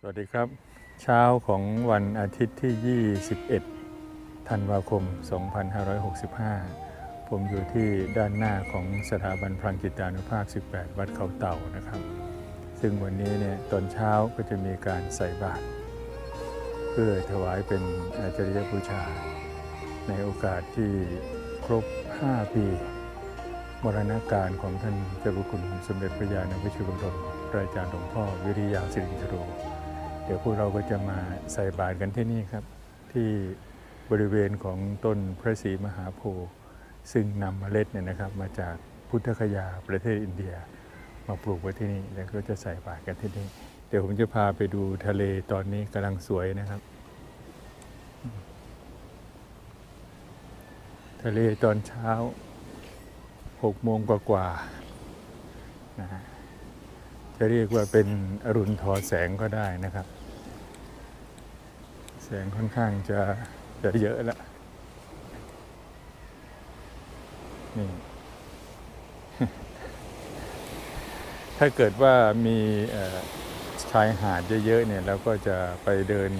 สวัสดีครับ เช้าของวันอาทิตย์ที่ 21 ธันวาคม 2565 ผมอยู่ที่ด้านหน้าของสถาบันพลังจิตานุภาพ 18 วัดเขาเต่านะครับ ซึ่งวันนี้เนี่ยตอนเช้าก็จะมีการใส่บาตรเพื่อถวายเป็นอาจริยบูชา ในโอกาสที่ครบ 5 ปีมรณการของท่านเจ้าพระคุณสมเด็จพระยาณวิชิบรมระอาจารย์หลวงพ่อวิริยาสิรินทโร เดี๋ยวพวกเราก็จะมาใส่บาตรกันที่นี่ครับ ที่บริเวณของต้นพระศรีมหาโพธิ์ซึ่งนำเมล็ดเนี่ยนะครับ มาจากพุทธคยาประเทศอินเดีย มาปลูกไว้ที่นี่แล้วก็จะใส่บาตรกันที่นี่เดี๋ยวผมจะพาไปดูทะเลตอนนี้กำลังสวยนะครับ ทะเลตอนเช้าหกโมงกว่าๆนะฮะ จะเรียกว่าเป็นอรุณทอแสงก็ได้นะครับ แสงค่อนข้างจะจะเยอะแล้วนี่ถ้าเกิดว่ามีชายหาดเยอะๆเนี่ยเราก็จะไปเดิน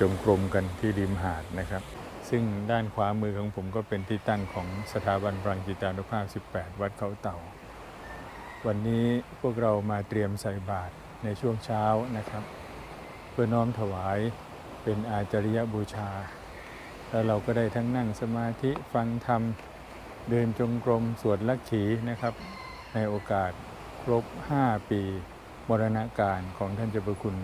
จงกรมกันที่ริมหาดนะครับ ซึ่งด้านขวามือของผมก็เป็นที่ตั้งของสถาบันพลังจิตานุภาพ 18 วัดเขาเต่า วันนี้พวกเรามาเตรียมใส่บาตรในช่วงเช้านะครับ เพื่อน้อมถวายเป็นอาจาริยบูชา แล้วเราก็ได้ทั้งนั่งสมาธิฟังธรรม เดินจงกรมสวดลักขีนะครับ ในโอกาสครบ 5 ปีมรณการของท่านเจ้าประคุณ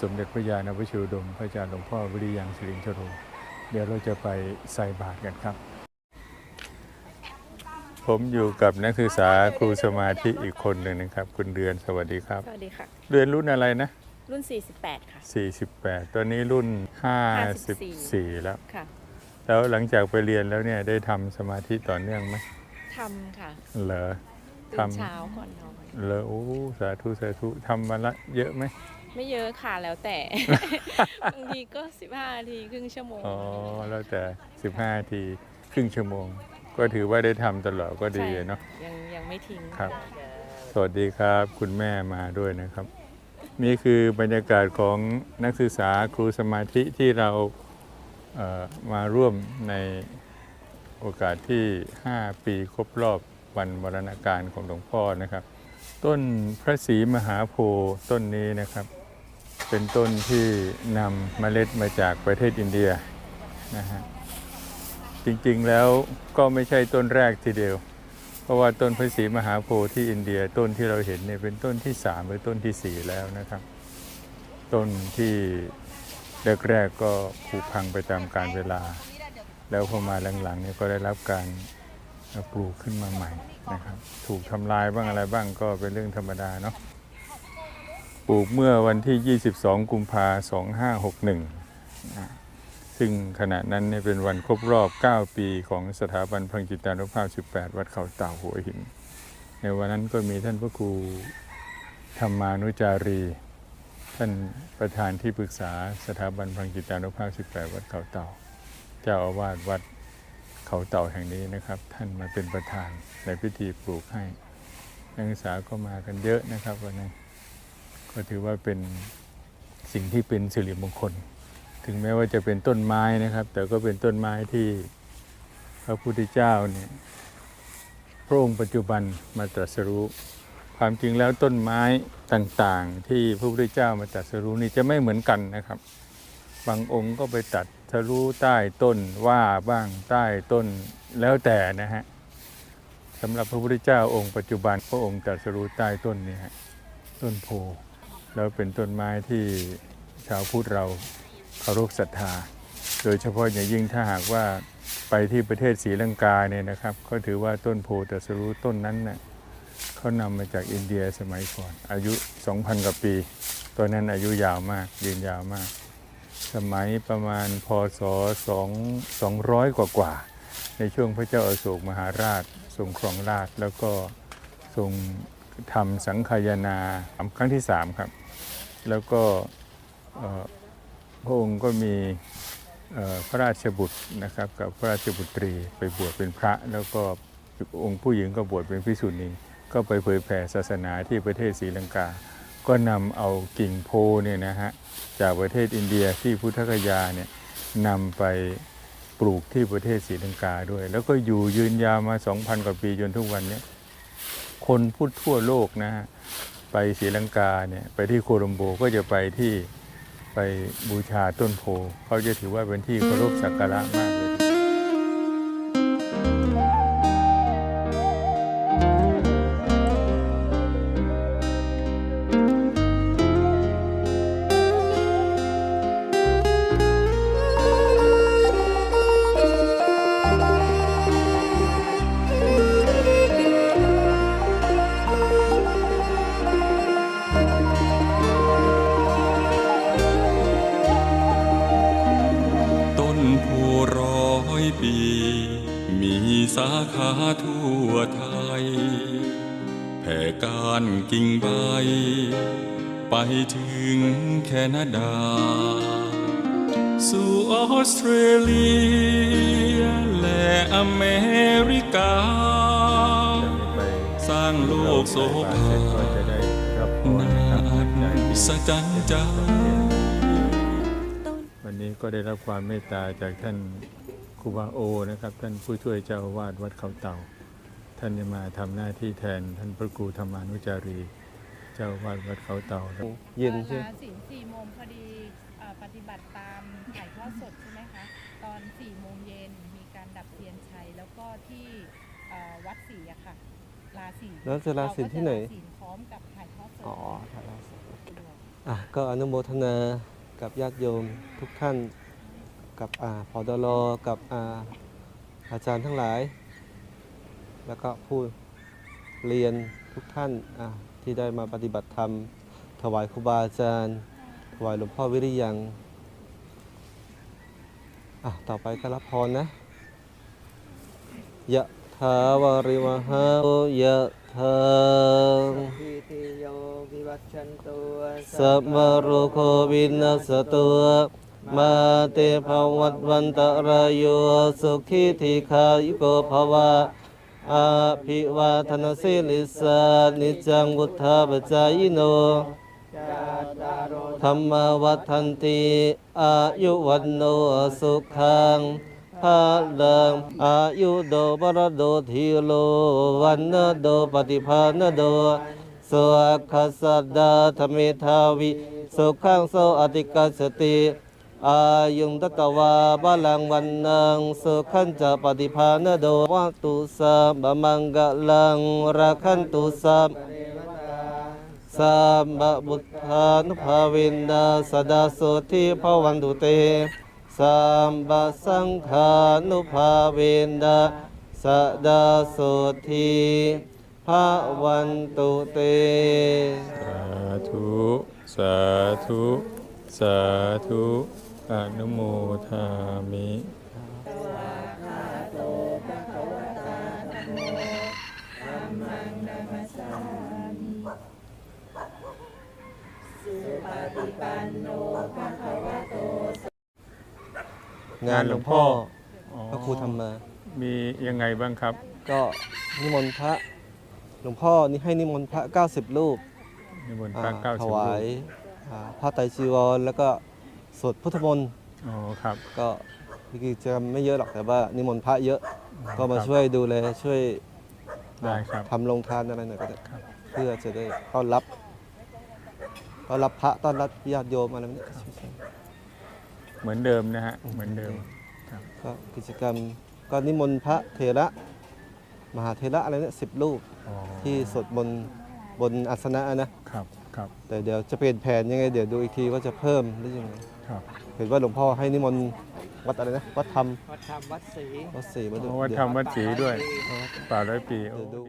สมเด็จพระยาณวชิรดม พระอาจารย์หลวงพ่อวิริยังสิรินทโรเดี๋ยวเราจะไปใส่บาตรกันครับ ผมอยู่กับนักศึกษาครูสมาธิอีกคนหนึ่งนะครับ คุณเดือนสวัสดีครับ สวัสดีค่ะ เดือนรุ่นอะไรนะ รุ่น 48 ค่ะ 48 ตอนนี้รุ่น 54 แล้วค่ะ แล้วหลังจากไปเรียนแล้วเนี่ยได้ทำสมาธิต่อเนื่องไหมทำค่ะ เหรอตื่นทำเช้าก่อนนอนเหรอโอ้สาธุสาธุทำวันละเยอะไหมไม่เยอะค่ะแล้วแต่บางทีก็ 15นาทีครึ่งชั่วโมงอ๋อแล้วแต่ 15นาทีครึ่งชั่วโมง ก็ถือว่าได้ทำตลอดก็ดีใช่เนาะยังยังไม่ทิ้งครับ สวัสดีครับคุณแม่มาด้วยนะครับ นี่คือบรรยากาศของนักศึกษาครูสมาธิที่เราเอ่อมาร่วมในโอกาสที่ 5 ปีครบรอบวันมรณการของหลวงพ่อนะครับ ต้นพระศรีมหาโพธิ์ต้นนี้นะครับ เป็นต้นที่นำเมล็ดมาจากประเทศอินเดียนะฮะ จริงๆแล้วก็ไม่ใช่ต้นแรกทีเดียว เพราะว่าต้นพระศรีมหาโพธิ์ที่อินเดียต้นที่เราเห็นเนี่ยเป็นต้นที่สามหรือต้นที่สี่แล้วนะครับ ต้นที่แรกๆก็ผุพังไปตามกาลเวลา แล้วพอมาหลังๆเนี่ยก็ได้รับการปลูกขึ้นมาใหม่นะครับ ถูกทำลายบ้างอะไรบ้างก็เป็นเรื่องธรรมดาเนาะปลูกเมื่อวันที่ 22 กุมภา2561นะ ซึ่งขณะนั้นเป็นวันครบรอบ 9 ปีของสถาบันพังจิตานุภาพ 18 วัดเขาเต่าหัวหิน ในวันนั้นก็มีท่านพระครูธรรมานุจารี ท่านประธานที่ปรึกษาสถาบันพังจิตานุภาพ 18 วัดเขาเต่า เจ้าอาวาสวัดเขาเต่าแห่งนี้นะครับ ท่านมาเป็นประธานในพิธีปลูกให้นักศึกษาก็มากันเยอะนะครับวันนั้นก็ถือว่าเป็นสิ่งที่เป็นสิริมงคล ถึงแม้ว่าจะเป็นต้นไม้นะครับ แต่ก็เป็นต้นไม้ที่พระพุทธเจ้าเนี่ยพระองค์ปัจจุบันมาตรัสรู้ ความจริงแล้วต้นไม้ต่างๆ ที่พระพุทธเจ้ามาตรัสรู้นี่จะไม่เหมือนกันนะครับ บางองค์ก็ไปตัดทะลุใต้ต้นว่าบ้างใต้ต้นแล้วแต่นะฮะสำหรับพระพุทธเจ้าองค์ปัจจุบันพระองค์ตรัสรู้ใต้ต้นนี้ฮะต้นโพแล้วเป็นต้นไม้ที่ชาวพุทธเรา เคารพศรัทธา โดยเฉพาะอย่างยิ่งถ้าหากว่าไปที่ประเทศศรีลังกาเนี่ยนะครับเขาถือว่าต้นโพธิ์ตรัสรู้ต้นนั้นเน่ะเขานำมาจากอินเดียสมัยก่อน อายุ 2,000 กว่าปีตัวนั้นอายุยาวมากยืนยาวมาก สมัยประมาณพศ2 200 กว่ากว่า ในช่วงพระเจ้าอาโศกมหาราชทรงครองราชแล้วก็ทรงทำสังคายนาครั้งที่สามครับ แล้วก็ พระองค์ก็มีพระราชบุตรนะครับกับพระราชบุตรีไปบวชเป็นพระ แล้วก็องค์ผู้หญิงก็บวชเป็นพิสุณีก็ไปเผยแผ่ศาสนาที่ประเทศศรีลังกา ก็นำเอากิ่งโพเนี่ยนะฮะจากประเทศอินเดียที่พุทธคยาเนี่ยนำไปปลูกที่ประเทศศรีลังกาด้วย แล้วก็อยู่ยืนยาวมา 2,000 กว่าปีจนทุกวันนี้คนพูดทั่วโลกนะฮะไปศรีลังกาเนี่ยไปที่โคลัมโบก็จะไปที่ ไปบูชาต้นโพเขาจะถือว่าเป็นที่เคารพสักการะมากเลย ทั่วไทย แผ่การกิ่งใบ ไปถึงแคนาดา สู่ออสเตรเลีย และอเมริกา สร้างโลกโสภาก็จะได้รับพรนาด้อัที่ศจรรย์ใจวันนี้ก็ได้รับความเมตตาจากท่าน รูบาโอนะครับ ท่านผู้ช่วยเจ้าอาวาสวัดเขาเต่า ท่านจะมาทำหน้าที่แทนท่านพระครูธรรมานุจารี เจ้าอาวาสวัดเขาเต่าครับเย็นใช่ไหมลาสินสี่โมงพอดีเอ่อปฏิบัติตามถ่ายทอดสดใช่ไหมคะ ตอนสี่โมงเย็นมีการดับเทียนชัย แล้วก็ที่เอ่อวัดศรีอะค่ะลาศีลแล้วจะลาศีลที่ไหนเราก็จะลาศีลพร้อมกับถ่ายทอดสดอ๋อถ่ายแล้วสะดวกอะก็อนุโมทนากับญาติโยมทุกท่าน กับอ่าพอดลกับอ่าอาจารย์ทั้งหลาย แล้วก็ผู้เรียนทุกท่านอะที่ได้มาปฏิบัติธรรม ถวายครูบาอาจารย์ ถวายหลวงพ่อวิริยังอะต่อไปก็รับพรนะยะถาวาริวหายะทาพิติโยวิวัชชันตุสัพพะโรโควินัสตุ มาเตภวัตวันตรายโยสุขีธิขายุโกภวะอาภิวาทนสิลิสานิจังวุธาปจายโนธรรมวัฏันติอายุวันโนสุขังภาลังอายุโดบรโดทีโลวันนโดปฏิภาณโดสวากขสัดดาธรรมิทาวิสุขังโสอติกัสติ อายุงตตวาบาลังวันนังสุขันจะปฏิภาณโดวัตุสัมบมังกลังรักขันตุสัมเทวตาสัมบบุทธานุภาเวนนาสดาโสทิภวันตุเตสัมบสังฆานุภาเวนนาสดาโสทิภวันตุเต สาธุ สาธุ สาธุ อนุโมทามิงานหลวงพ่ออ๋อพระครูทำมา มียังไงบ้างครับ ก็นิมนต์พระหลวงพ่อนี่ให้นิมนต์พระ 90รูปนิมนต์พอ่าระเก้าถสิบวารูยปอ่าผ้าไตรจีวรแล้วก็ สวดพุทธมนต์อ๋อครับก็มีกิจกรรมไม่เยอะหรอกแต่ว่านิมนต์พระเยอะก็มาช่วยดูแลช่วยได้ครับ ทำโรงทานอะไรหน่อยก็ได้ครับ เพื่อจะได้ต้อนรับต้อนรับพระต้อนรับญาติโยมอะไรแบบนี้เหมือนเดิมนะฮะเหมือนเดิมก็กิจกรรมก็นิมนต์พระเถระมหาเถระอะไรเนี่ยสิบรูป อ๋อที่สวดบนบนอาสนะนะครับ ครับ แต่เดี๋ยวจะเปลี่ยนแผนยังไง เดี๋ยวดูอีกทีว่าจะเพิ่มหรือยังไงครับเห็นว่าหลวงพ่อให้นิมนต์วัดอะไรนะวัดธรรมวัดธรรมวัดศรีวัดศรีมาดูวัดเดี๋ยวธรรมวัดศรีด้วยเอาวัดป่าร้อยปีเดี๋ยวดู